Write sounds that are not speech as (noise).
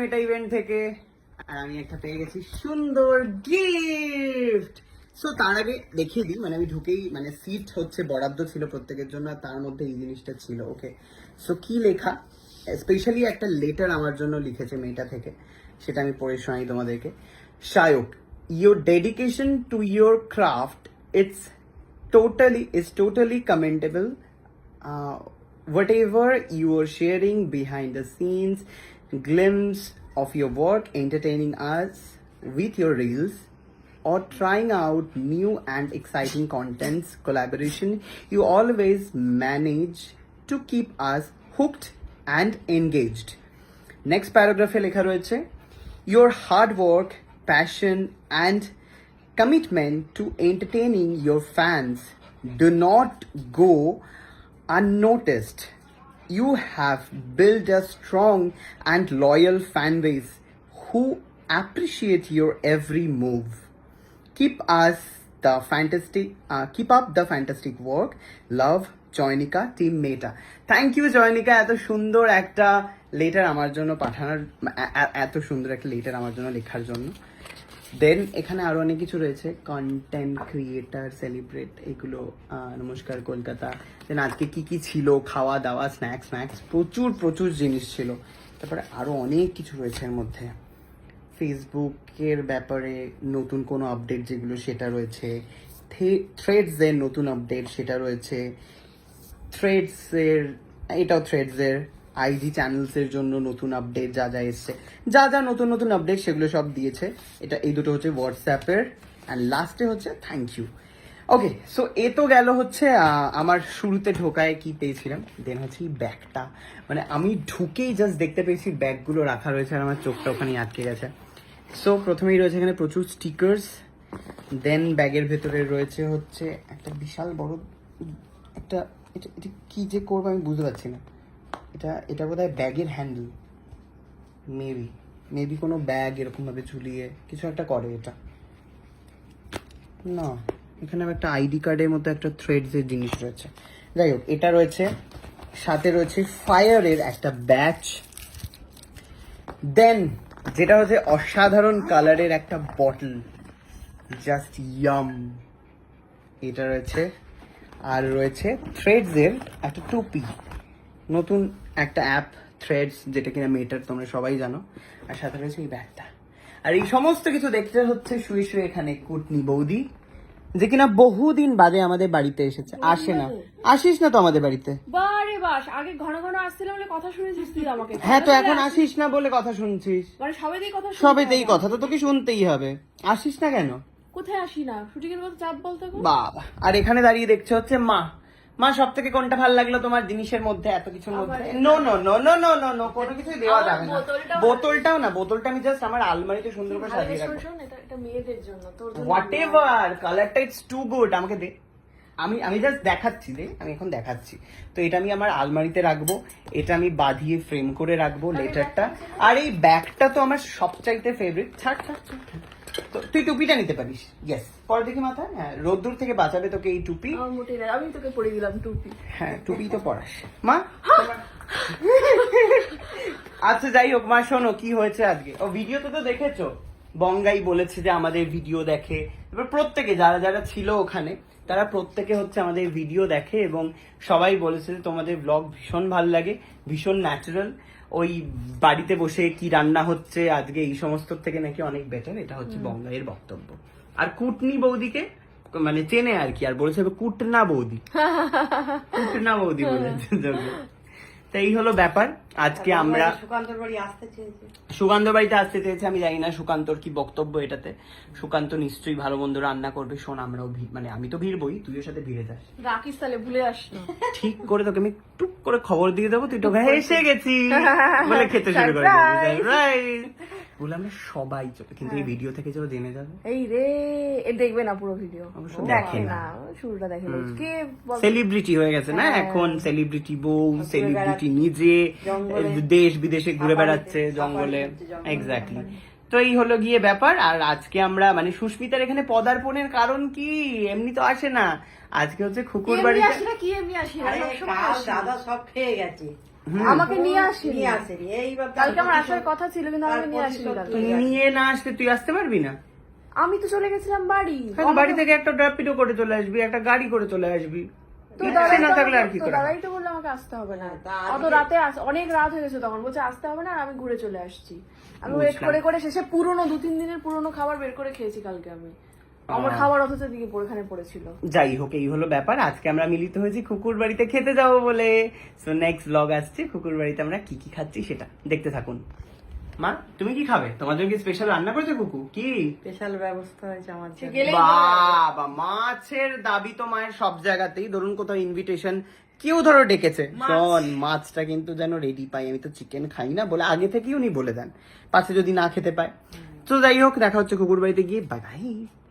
মেটা event থেকে। আর আমি একটা পেয়ে গেছি সুন্দর গিফট সো তার আগে দেখিয়ে দিই মানে আমি ঢুকেই মানে সিট হচ্ছে বরাদ্দ ছিল প্রত্যেকের জন্য আর তার মধ্যে এই জিনিসটা ছিল ওকে সো কি লেখা? স্পেশালি একটা লেটার আমার জন্য লিখেছে মেয়েটা থেকে সেটা আমি পড়ে শোনাই তোমাদেরকে। Shayak your dedication to your craft it's totally is totally commendable uh, whatever you are sharing behind the scenes glimpse of your work entertaining us with your reels or trying out new and exciting contents collaboration you always manage to keep us hooked and engaged next প্যারাগ্রাফে লেখা রয়েছে your hard work passion and commitment to entertaining your fans do not go unnoticed. You have built a strong and loyal fan base who appreciate your every move. Keep us the fantastic, uh, keep up the fantastic work. Love, Joynika team Meta thank you Joynika এত সুন্দর একটা letter আমার জন্য পাঠানোর এ- এ- এত সুন্দর একটা letter আমার জন্য লেখার জন্য দেন এখানে আরও অনেক কিছু রয়েছে। কন্টেন্ট ক্রিয়েটার সেলিব্রেট এগুলো নমস্কার, কলকাতা। দেন আজকে কি কি ছিল? খাওয়া দাওয়া স্ন্যাক্স স্ন্যাক্স প্রচুর প্রচুর জিনিস ছিল। তারপরে আরও অনেক কিছু রয়েছে এর মধ্যে। ফেসবুকের ব্যাপারে নতুন কোনো আপডেট যেগুলো সেটা রয়েছে। থ্রেডস এর নতুন আপডেট সেটা রয়েছে। থ্রেডস এর, এটাও থ্রেডস এর। আইজি চ্যানেলস এর জন্য নতুন আপডেট যা যা এসছে। যা যা নতুন নতুন আপডেট সেগুলো সব দিয়েছে। এটা এই দুটো হচ্ছে হোয়াটসঅ্যাপের অ্যান্ড লাস্টে হচ্ছে থ্যাংক ইউ ওকে সো এ তো গেল হচ্ছে আমার শুরুতে ঢোকায় কি পেয়েছিলাম? দেন হচ্ছে ব্যাগটা। মানে আমি ঢুকেই জাস্ট দেখতে পেয়েছি, ব্যাগগুলো রাখা রয়েছে আর আমার চোখটা ওখানে আটকে গেছে। সো প্রথমেই রয়েছে এখানে প্রচুর স্টিকার্স দেন ব্যাগের ভেতরে রয়েছে হচ্ছে একটা বিশাল বড়, একটা, এটা এটা কি যে করব আমি বুঝতে পারছি না। এটা এটা বোধ হয় ব্যাগের হ্যান্ডেল মেবি মেবি কোনো ব্যাগ এরকমভাবে ঝুলিয়ে কিছু একটা করে এটা। না, এখানে একটা আইডি কার্ডের মতো একটা থ্রেডস এর জিনিস রয়েছে। যাই হোক, এটা রয়েছে, সাথে রয়েছে ফায়ারের একটা ব্যাচ দেন যেটা হচ্ছে অসাধারণ কালারের একটা বটল জাস্ট ইয়াম এটা রয়েছে, আর রয়েছে থ্রেডস এর একটা টুপি। নতুন একটা অ্যাপ থ্রেডস যেটা কিনা মেটার তোমরা সবাই জানো। আর সাথে রয়েছে এই ব্যাগটা। আর এই সমস্ত কিছু দেখতে হচ্ছে শুয়ে শুয়ে এখানে কুটনি বৌদি যে কিনা বহুদিন বাদে আমাদের বাড়িতে এসেছে। আসে না। আসিস না তো আমাদের বাড়িতে? বারে বাস আগে ঘন ঘন আসছিলাম বলে কথা শুনেছিস তুই আমাকে। হ্যাঁ তো এখন আসিস। না বলে কথা শুনছিস। মানে সবেতেই কথা সবেতেই কথা তো তোকে শুনতেই হবে। আসিস না কেন? কোথায় আসি না শুটিং এর মধ্যে চাপ বলতে বাবা আর এখানে দাঁড়িয়ে দেখছে হচ্ছে মা। মা সব থেকে কোনটা ভালো লাগল তোমার জিনিসের মধ্যে এত কিছুর মধ্যে? No no no no no no no কোনো কিছুই দেওয়া যাবে না। বোতলটাও- না। বোতলটা আমি জাস্ট আমার আলমারিতে সুন্দর করে সাজিয়ে রাখব। শোন, এটা এটা মেয়েদের জন্য তোর জন্য হোয়াট এভার কালারটা ইটস টু গুড আমাকে দে। আমি আমি জাস্ট দেখাচ্ছি রে আমি এখন দেখাচ্ছি। তো এটা আমি আমার আলমারিতে রাখব এটা আমি বাঁধিয়ে ফ্রেম করে রাখব লেটারটা। আর এই ব্যাগটা তো আমার সবচাইতে ফেভারিট ছাড় ছাড় ছাড়। তো তুই টুপিটা নিতে পারিস। ইয়েস পরে দেখি মাথা হ্যাঁ রোদ্দুর থেকে বাঁচাবে তোকে এই টুপি। মোটেই না আমি তোকে পরে দিলাম টুপি। হ্যাঁ টুপি তো পড়াস মা? আচ্ছা যাই হোক মা শোনো কি হয়েছে আজকে? ও ভিডিওতে তো দেখেছ? বঙ্গাই বলেছে যে আমাদের ভিডিও দেখে। এবার প্রত্যেকে যারা যারা ছিল ওখানে তারা প্রত্যেকে হচ্ছে আমাদের ভিডিও দেখে এবং সবাই বলেছে যে তোমাদের ব্লগ ভীষণ ভালো লাগে ভীষণ ন্যাচারাল ওই বাড়িতে বসে কি রান্না হচ্ছে আজকে এই সমস্ত থেকে নাকি অনেক বেটার এটা হচ্ছে বঙ্গাইয়ের বক্তব্য। আর কুটনি বৌদিকে মানে চেনে আর কি আর বলেছে কুটনা বৌদি। (laughs) কুটনা বৌদি বলেছে। তো এই হলো ব্যাপার। আজকে আমরা সুকান্তর বাড়ি আসতে চেয়েছি। সুকান্ত বাড়িতে আসতে চেয়েছি আমি জানি না সুকান্তর কি বক্তব্য এটাতে। সুকান্ত নিশ্চয়ই ভালো মন্দ রান্না করবে শোন আমরাও ভিড় মানে আমি তো ভিড়বই তুইও সাথে ভিড়ে যাস। রাখিস তাহলে ভুলে আস ঠিক করে তোকে আমি টুক করে খবর দিয়ে দেবো তুই তোকে হেসে গেছি বলে খেতে শুরু করে দিবি। বলে আমরা সবাই চলে কিন্তু এই ভিডিও থেকে যাও জেনে যাবে। এই রে এ দেখবে না পুরো ভিডিও অবশ্য দেখে না। শুরুটা দেখে না। কে সেলিব্রিটি হয়ে গেছে না হ্যাঁ। এখন সেলিব্রিটি বউ সেলিব্রিটি নিজে দেশ বিদেশে ঘুরে বেড়াচ্ছে জঙ্গলে। এক্স্যাক্টলি তো এই হলো গিয়ে ব্যাপার। আর আজকে আমরা মানে সুস্মিতার এখানে পদার্পণের কারণ কি? এমনি তো আসে না। আজকে হচ্ছে খুকুর বাড়িতে। দাদা সব খেয়ে গেছে। আমাকে নিয়ে আসেনি। নিয়ে আসেনি। এইবার কালকে আমার আসার কথা ছিল কিন্তু আমাকে নিয়ে আসেনি তুই নিয়ে না আসলে তুই আসতে পারবি না? আমি তো চলে গেছিলাম বাড়ি। বাড়ি থেকে একটা ড্রাপিডো করে চলে আসবি একটা গাড়ি করে চলে আসবি। তো ইচ্ছে দাদাই না তো থাকলে আর কি তো তো বলল আমাকে আসতে হবে না। অত রাতে আস- অনেক রাত হয়ে গেছে তখন। বলছে আসতে হবে না আর আমি ঘুরে চলে আসছি। আমি ওয়েট করে করে শেষে পুরনো দু তিন দিনের পুরনো খাবার বের করে খেয়েছি কালকে আমি। আমার আহ। খাবার অথচ দিকে পড়েখানে পড়েছিল। যাই হোক এই হলো ব্যাপার। আজকে আমরা মিলিত হয়েছি কুকুর বাড়িতে খেতে যাব বলে। সো নেক্সট ব্লগ আসছে কুকুর বাড়িতে আমরা কি কি খাচ্ছি সেটা দেখতে থাকুন। মা তুমি কি খাবে? তোমার জন্য কি স্পেশাল রান্না করেছে কুকু? কি? স্পেশাল ব্যবস্থা হয়েছে আমার জন্য। বাবা মাছের দাবি তো মায়ের সব জায়গাতেই। ধরুন কোথাও ইনভিটেশন কেউ ধরো ডেকেছে। শোন মাছটা কিন্তু যেন রেডি পাই। আমি তো চিকেন খাই না বলে আগে থেকেই উনি বলে দেন। পাশে যদি না খেতে পায়। তো যাই হোক দেখা হচ্ছে কুকুর বাড়িতে গিয়ে। Bye bye